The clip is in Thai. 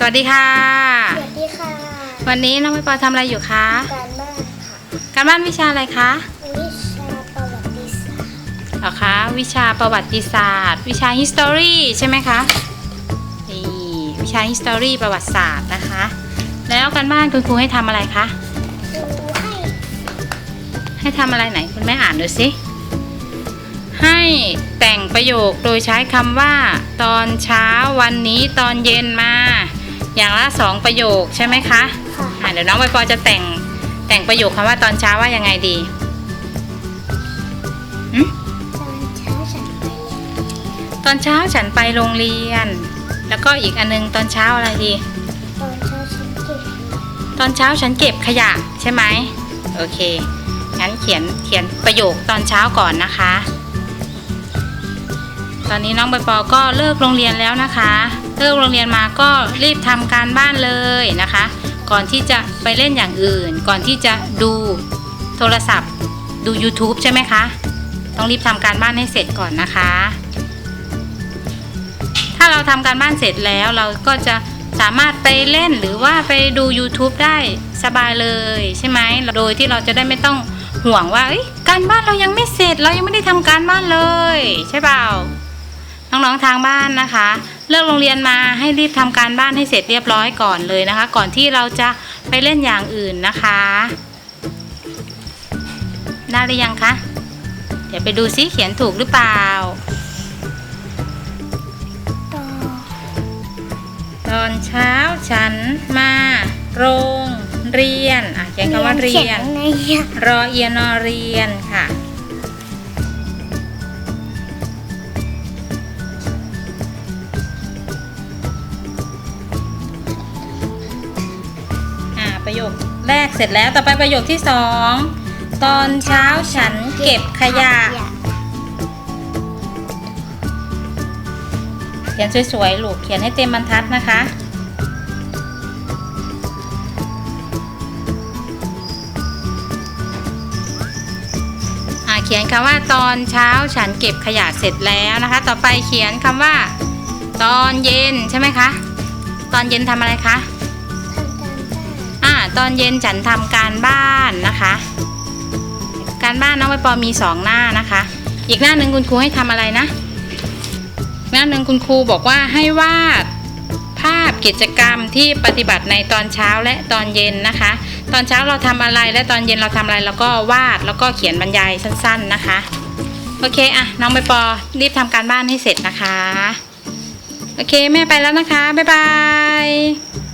สวัสดีค่ะ สวัสดีค่ะวันนี้น้องใบปอทำอะไรอยู่คะ การบ้านค่ะการบ้านวิชาอะไรคะวิชาประวัติศาสตร์เหรอคะวิชาประวัติศาสตร์ วิชา history ใช่ไหมคะนี่วิชา history ประวัติศาสตร์นะคะ แล้วการบ้านคุณครูให้ทำอะไรคะครูให้ให้ทำอะไรไหนคุณแม่อ่านดูสิให้แต่งประโยคโดยใช้คำว่า ตอนเช้าวันนี้ตอนเย็นมา อย่างละสองประโยคใช่ไหมคะค่ะอะเดี๋ยวน้องใบปอจะแต่งแต่งประโยคคำว่าตอนเช้าว่ายังไงดีหืมตอนเช้าฉันไปเรียนตอนเช้าฉันไปโรงเรียน แล้วก็อีกอันนึงตอนเช้าอะไรดีตอนเช้าฉันเก็บตอนเช้าฉันเก็บขยะใช่ไหมโอเค งั้นเขียนเขียนประโยคตอนเช้าก่อนนะคะ ตอนนี้น้องใบปอก็เลิกโรงเรียนแล้วนะคะ เลิกโรงเรียนมาก็รีบทำการบ้านเลยนะคะ ก่อนที่จะไปเล่นอย่างอื่น ก่อนที่จะดูโทรศัพท์ดู YouTube ใช่ไหมคะ ต้องรีบทำการบ้านให้เสร็จก่อนนะคะ ถ้าเราทำการบ้านเสร็จแล้วเราก็จะสามารถไปเล่นหรือว่าไปดู YouTube ได้สบายเลยใช่ไหมโดยที่เราจะได้ไม่ต้องห่วงว่าการบ้านเรายังไม่เสร็จเรายังไม่ได้ทำการบ้านเลย ใช่เปล่า น้องๆทางบ้านนะคะ เลิกโรงเรียนมาให้รีบทำการบ้านให้เสร็จเรียบร้อยก่อนเลยนะคะ ก่อนที่เราจะไปเล่นอย่างอื่นนะคะได้หรือยังคะเดี๋ยวไปดูซิเขียนถูกหรือเปล่าต่อตอนเช้าฉันมา โรงเรียนอะเขียนคำว่าเรียนในอะรอเอียนอเรียนค่ะ โยคแรกเสร็จแล้วต่อไปประโยคที่สองตอนเช้าฉันเก็บขยะ เขียนสวยๆลูกเขียนให้เต็มบรรทัดนะคะอ่าเขียนคำว่าตอนเช้าฉันเก็บขยะเสร็จแล้วนะคะ ต่อไปเขียนคำว่า ตอนเย็นใช่ไหมคะ ตอนเย็นทำอะไรคะ อ่าตอนเย็นฉันทำการบ้านนะคะ การบ้านน้องใบปอมีสองหน้านะคะ อีกหน้าหนึ่งคุณครูให้ทำอะไรนะ หน้าหนึ่งคุณครูบอกว่าให้วาดภาพกิจกรรมที่ปฏิบัติในตอนเช้าและตอนเย็นนะคะ ตอนเช้าเราทำอะไรและตอนเย็นเราทำอะไรแล้วก็วาดแล้วก็เขียนบรรยายสั้น ๆนะคะ โอเคอะน้องใบปอรีบทำการบ้านให้เสร็จนะคะ โอเค แม่ไปแล้วนะคะ บ๊ายบาย